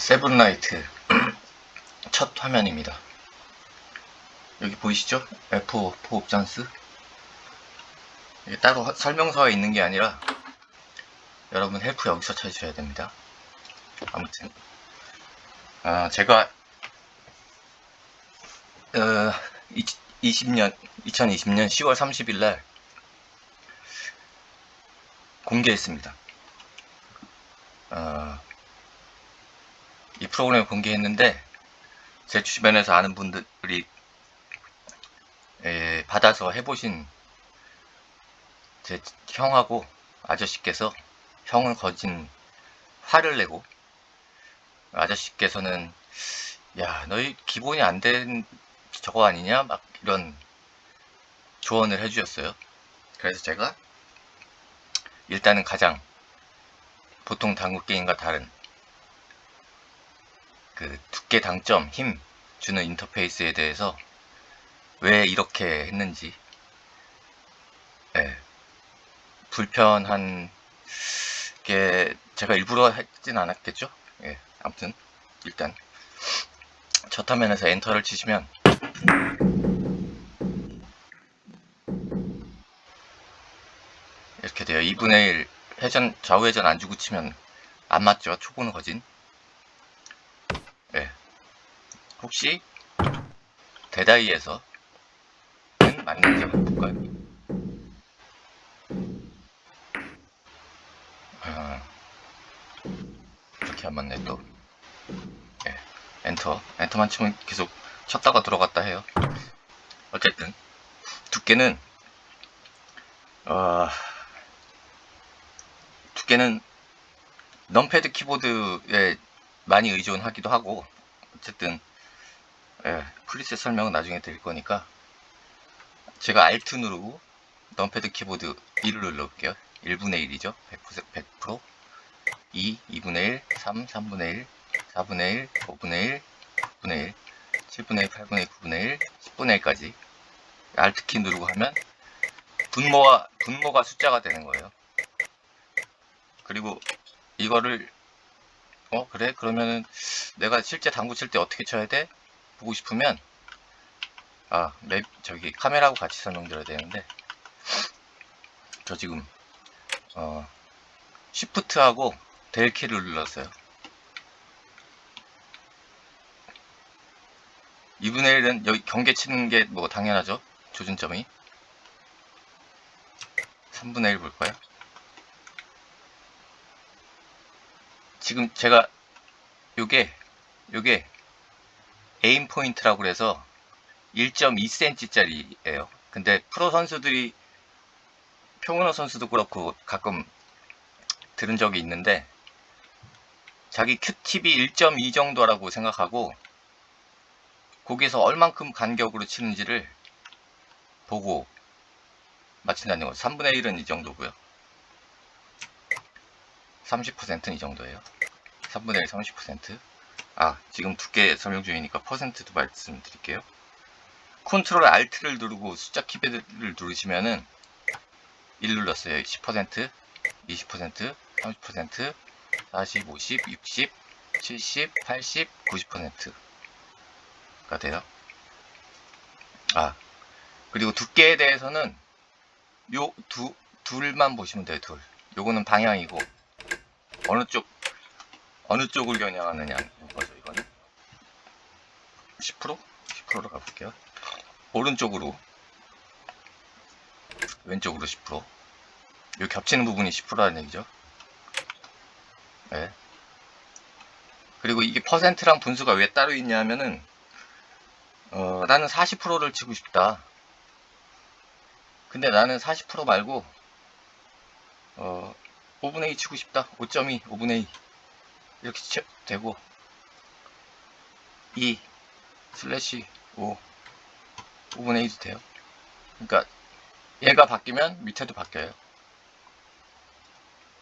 세븐라이트 첫 화면입니다. 여기 보이시죠? F4 옵션스 이게 따로 화- 설명서가 있는 게 아니라 여러분 헬프 여기서 찾으셔야 됩니다. 아무튼 아, 제가 어, 20년 2020년 10월 30일 날 공개했습니다. 어, 이 프로그램을 공개했는데 제 주변에서 아는 분들이 에, 받아서 해보신 제 형하고 아저씨께서 형은 거진 화를 내고 아저씨께서는 야 너희 기본이 안 된 저거 아니냐 막 이런 조언을 해주셨어요. 그래서 제가 일단은 가장 보통 당구 게임과 다른 그 두께 당점 힘 주는 인터페이스에 대해서 왜 이렇게 했는지. 예, 불편한 게 제가 일부러 했진 않았겠죠? 예, 아무튼 일단 첫 화면에서 엔터를 치시면 이렇게 돼요. 2분의 1 회전 좌우회전 안 주고 치면 안 맞죠? 초보는 거진 예. 혹시 대다이에서 맞는지 한번 볼까요? 아, 이렇게 안 맞네 또. 예, 엔터. 엔터만 치면 계속 쳤다가 들어갔다 해요. 어쨌든 두께는 어, 두께는 넘패드 키보드에 많이 의존하기도 하고 어쨌든 예, 프리셋 설명은 나중에 드릴 거니까 제가 Alt 누르고 넘패드 키보드 1을 눌러볼게요. 1분의 1이죠. 100%, 100% 2, 2분의 1, 3, 3분의 1, 4분의 1, 5분의 1, 6분의 1, 7분의 1, 8분의 1, 9분의 1, 10분의 1까지 Alt 키 누르고 하면 분모가 분모가 숫자가 되는 거예요. 그리고 이거를 어 그래? 그러면은 내가 실제 당구 칠 때 어떻게 쳐야 돼 보고 싶으면 아 맵 저기 카메라하고 같이 설명드려야 되는데 저 지금 어 시프트하고 델 키를 눌렀어요. 2분의 1은 여기 경계 치는 게 뭐 당연하죠? 조준점이? 3분의 1 볼까요 지금 제가 요게 요게 에임 포인트라고 그래서 1.2cm 짜리예요. 근데 프로 선수들이 표은호 선수도 그렇고 가끔 들은 적이 있는데 자기 QTB 1.2 정도라고 생각하고 거기에서 얼만큼 간격으로 치는지를 보고 맞춘다는 거. 3분의 1은 이 정도고요. 30%는 이 정도예요. 3분의 1 30%. 아, 지금 두께 설명 중이니까 퍼센트도 말씀드릴게요. 컨트롤 Alt를 누르고 숫자 키배드를 누르시면은 1 눌렀어요. 10%, 20%, 30%, 40, 50, 60, 70, 80, 90%가 돼요. 아, 그리고 두께에 대해서는 요 두, 둘만 보시면 돼요, 둘. 요거는 방향이고, 어느 쪽, 어느 쪽을 이거는. 10%? 10%로 가볼게요. 오른쪽으로, 왼쪽으로 10%. 요 겹치는 부분이 10%라는 얘기죠. 네. 그리고 이게 퍼센트랑 분수가 왜 따로 있냐면은, 어, 나는 40%를 치고 싶다. 근데 나는 40% 말고, 어, 5분의 2 치고 싶다. 5.2, 5분의 2. 이렇게 치, 되고, 2, 슬래시 5, 5분의 1도 돼요. 그러니까, 얘가 바뀌면 밑에도 바뀌어요.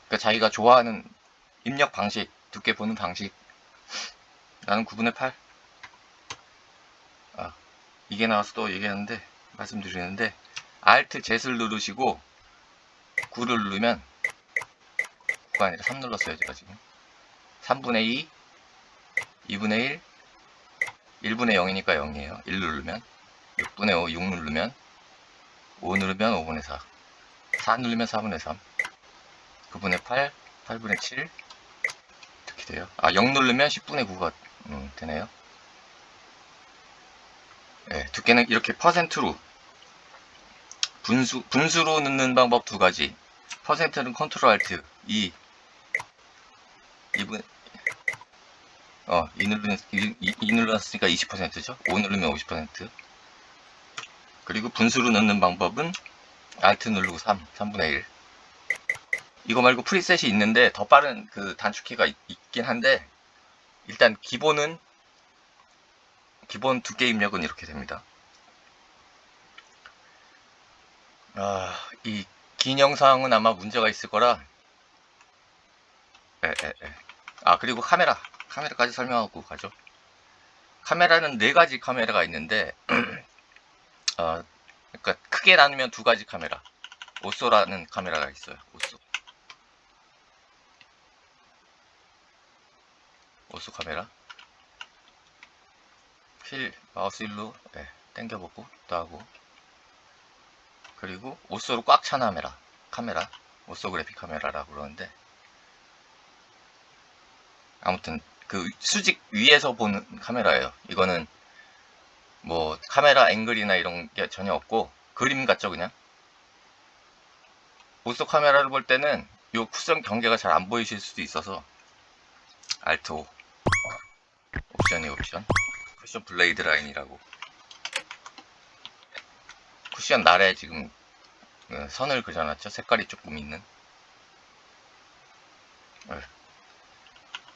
그러니까 자기가 좋아하는 입력 방식, 두께 보는 방식. 나는 9분의 8. 아, 이게 나와서 또 얘기하는데, 말씀드리는데, Alt Z를 누르시고, 9를 누르면, 9가 아니라 3 눌렀어요, 제가 지금. 3분의 2, 2분의 1, 1분의 0이니까 0이에요. 1 누르면 6분의 5, 6 누르면 5 누르면 5분의 4, 4 누르면 4분의 3, 9분의 8, 8분의 7 이렇게 돼요. 아, 0 누르면 10분의 9가 음, 되네요. 네, 두께는 이렇게 퍼센트로 분수 분수로 넣는 방법 두 가지. 퍼센트는 컨트롤 알트 2 2분 어, 2 누르면 2, 2 눌렀으니까 20%죠. 5 누르면 50%. 그리고 분수로 넣는 방법은 알트 누르고 3, 3분의 1. 이거 말고 프리셋이 있는데 더 빠른 그 단축키가 있, 있긴 한데 일단 기본은 기본 두께 입력은 이렇게 됩니다. 아, 이 긴 영상은 아마 문제가 있을 거라. 에, 에, 에. 아, 그리고 카메라. 카메라까지 설명하고 가죠. 카메라는 네 가지 카메라가 있는데, 어, 그러니까 크게 나누면 두 가지 카메라. 오쏘라는 카메라가 있어요. 오쏘. 오쏘 카메라. 휠, 마우스 휠로 네, 당겨보고 또 하고 그리고 오쏘로 꽉 찬 카메라 카메라 오쏘그래픽 카메라라고 그러는데 아무튼 그 수직 위에서 보는 카메라예요. 이거는 뭐 카메라 앵글이나 이런 게 전혀 없고 그림 같죠 그냥? 오쏘 카메라를 볼 때는 요 쿠션 경계가 잘 안 보이실 수도 있어서 알트 O 옵션이 옵션. 쿠션 블레이드 라인이라고. 쿠션 날에 지금 어, 선을 그려놨죠? 색깔이 조금 있는. 네.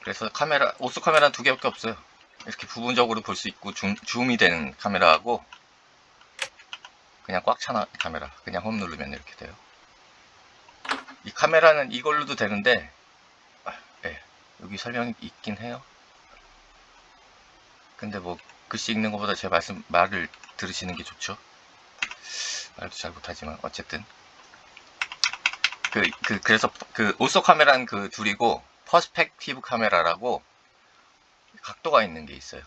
그래서 카메라 오수 카메라는 두 개밖에 없어요 이렇게 부분적으로 볼 수 있고 줌, 줌이 되는 카메라하고 그냥 꽉찬 카메라 그냥 홈 누르면 이렇게 돼요 이 카메라는 이걸로도 되는데 아, 네. 여기 설명이 있긴 해요 근데 뭐 글씨 읽는 것보다 제 말씀 말을 들으시는 게 좋죠. 말도 잘 못하지만 어쨌든 그, 그 그래서 그 오소 카메라는 그 둘이고 퍼스펙티브 카메라라고 각도가 있는 게 있어요.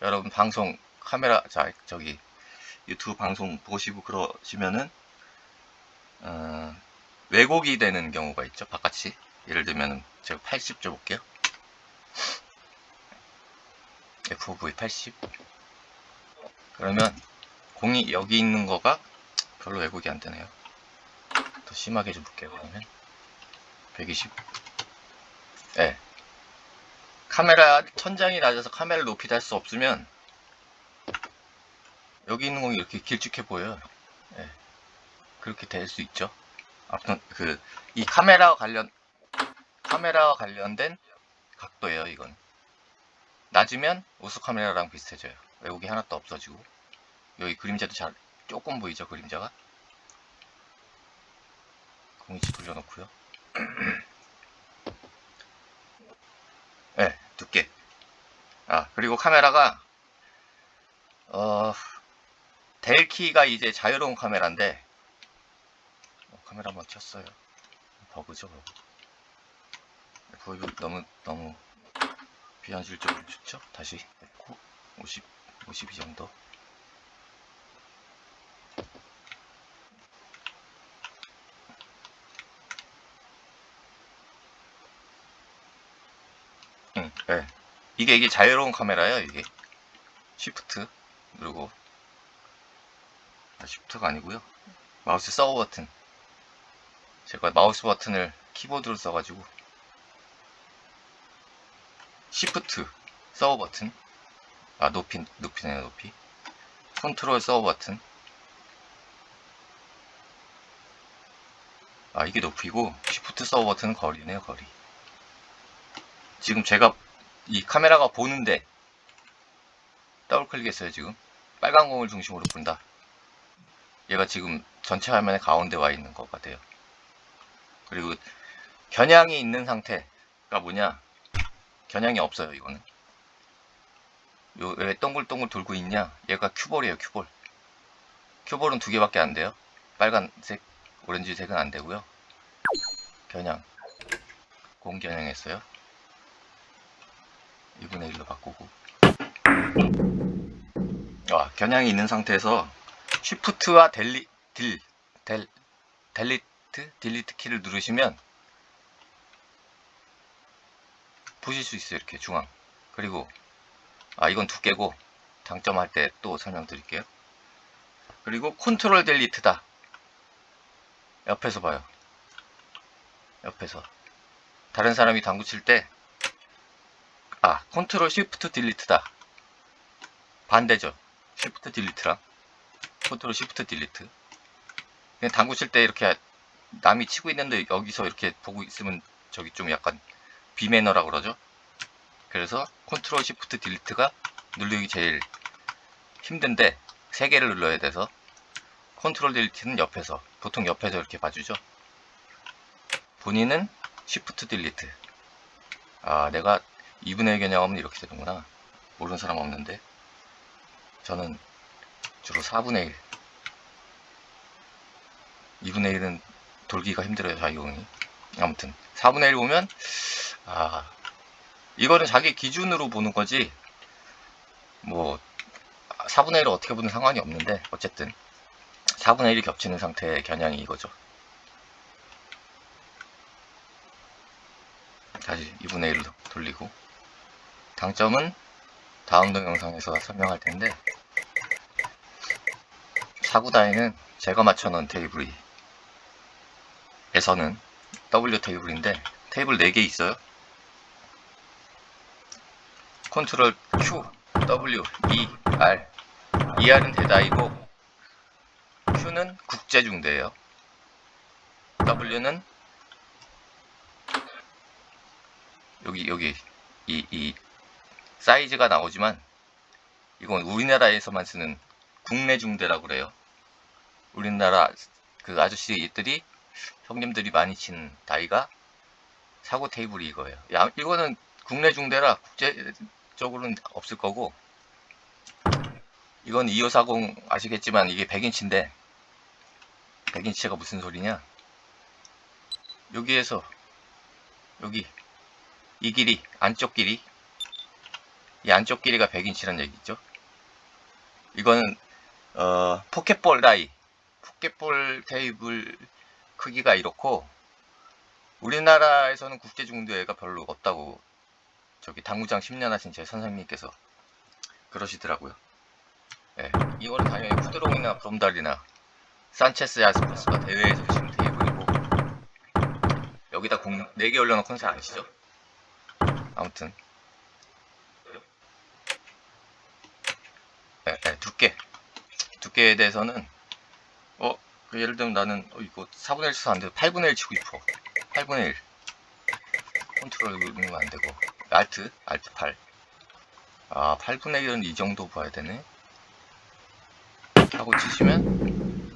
여러분 방송 카메라 자 저기 유튜브 방송 보시고 그러시면은 어, 왜곡이 되는 경우가 있죠. 바깥이 예를 들면 제가 80 줘볼게요. FOV 80 그러면 공이 여기 있는 거가 별로 왜곡이 안 되네요 더 심하게 좀 볼게요 그러면 120 예. 네. 카메라 천장이 낮아서 카메라를 높이 달 수 없으면 여기 있는 공이 이렇게 길쭉해 보여요 예. 그렇게 될 수 있죠 아무튼 그 이 카메라와 관련 카메라와 관련된 각도예요 이건 낮으면 우수 카메라랑 비슷해져요. 왜곡이 하나도 없어지고 여기 그림자도 잘 조금 보이죠 그림자가 공이치 돌려놓고요. 네, 두께. 아 그리고 카메라가 어 델키가 이제 자유로운 카메라인데 어, 카메라 한번 켰어요. 버그죠 버그. 보이고 너무 너무 비현실적으로 좋죠? 다시 놓고 50, 52 정도 응, 네. 이게 이게 자유로운 카메라예요 이게. 쉬프트 누르고 아, 쉬프트가 아니고요. 마우스 서버 버튼. 제가 마우스 버튼을 키보드로 써가지고 시프트 서버 버튼. 아 높이 높이네요 높이. 컨트롤 서버 버튼. 아 이게 높이고 시프트 서버 버튼은 거리네요 거리. 지금 제가 이 카메라가 보는데 더블 클릭했어요 지금. 빨간 공을 중심으로 본다. 얘가 지금 전체 화면의 가운데 와 있는 것 같아요. 그리고 겨냥이 있는 상태가 뭐냐? 겨냥이 없어요 이거는. 요왜 동글동글 돌고 있냐? 얘가 큐볼이에요 큐볼. 큐볼은 두 개밖에 안 돼요. 빨간색 오렌지색은 안 되고요. 겨냥. 공 겨냥했어요. 이거 2분의 1로 바꾸고. 아, 겨냥이 있는 상태에서 쉬프트와 델리 딜 델, 델리트 딜리트 키를 누르시면 보실 수 있어요 이렇게 중앙. 그리고 아 이건 두께고 당점할 때 또 설명드릴게요. 그리고 컨트롤 델리트다. 옆에서 봐요. 옆에서. 다른 사람이 당구 칠 때 아 컨트롤 시프트 딜리트다. 반대죠. 시프트 딜리트랑 컨트롤 시프트 딜리트. 그냥 당구 칠 때 이렇게 남이 치고 있는데 여기서 이렇게 보고 있으면 저기 좀 약간 비매너라 그러죠? 그래서 컨트롤 시프트 딜리트가 누르기 제일 힘든데 세 개를 눌러야 돼서 컨트롤 딜리트는 옆에서 보통 옆에서 이렇게 봐주죠? 본인은 시프트 딜리트. 아 내가 2분의 1 개념하면 이렇게 되는구나. 모르는 사람 없는데. 저는 주로 4분의 1 2분의 1은 돌기가 힘들어요 자유형이. 아무튼 4분의 1 보면 아 이거는 자기 기준으로 보는 거지. 뭐 4분의 1을 어떻게 보든 상관이 없는데 어쨌든 4분의 1이 겹치는 상태의 겨냥이 이거죠. 다시 2분의 1로 돌리고 당점은 다음 동영상에서 설명할 텐데 사구다에는 제가 맞춰놓은 테이블이 에서는 W 테이블인데 테이블 4개 있어요. 컨트롤 Q, W, E, R. ER은 대다이고 Q는 국제중대예요. W는 여기 여기 이, 이 사이즈가 나오지만 이건 우리나라에서만 쓰는 국내 중대라고 그래요. 우리나라 그 아저씨들이 형님들이 많이 치는 다이가 사고 테이블이 이거예요. 야, 이거는 국내 중대라 국제적으로는 없을 거고 이건 2540 아시겠지만 이게 100인치인데 100인치가 무슨 소리냐 여기에서 여기 이 길이 안쪽 길이 이 안쪽 길이가 100인치란 얘기죠. 이거는 어, 포켓볼 다이 포켓볼 테이블 크기가 이렇고 우리나라에서는 국제중대회가 별로 없다고 저기 당구장 10년 하신 제 선생님께서 그러시더라고요. 예, 이거는 당연히 푸드롱이나 브롬달이나 산체스 야스퍼스가 대회에서 치는 테이블이고 여기다 공 4개 올려놓은 컨셉 아시죠? 아무튼 네, 네, 두께. 두께에 대해서는 어그 예를 들면 나는 어, 이거 4분의 1 쳐서 안돼 8분의 1 치고 싶어. 8분의 1 컨트롤 누르면 안되고. 알트 알트 8아 8분의 1은 이 정도 봐야 되네. 하고 치시면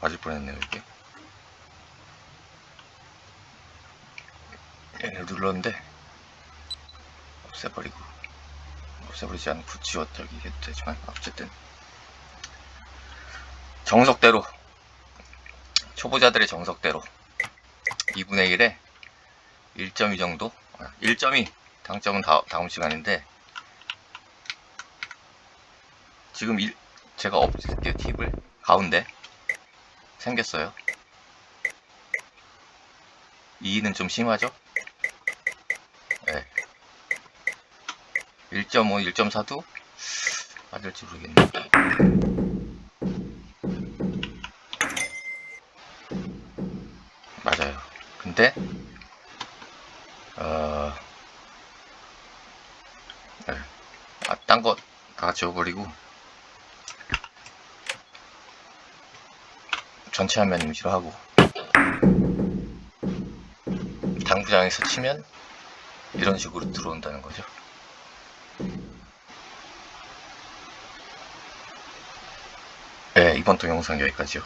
맞을 뻔했네요 이게. 얘를 눌렀는데 없애버리고 없애버리지 않고 해도 되지만 어쨌든 정석대로 초보자들의 정석대로 2분의 1에 1.2 정도 1.2 당점은 다, 다음 시간인데 지금 일, 제가 없앨게요 팁을. 가운데 생겼어요. 2는 좀 심하죠 1.5, 1.4도 맞을지 모르겠네. 맞아요. 근데 어, 네. 아, 딴거 다 지워버리고 전체 화면 임시로 하고 당구장에서 치면 이런 식으로 들어온다는 거죠. 네, 이번 동영상 여기까지요.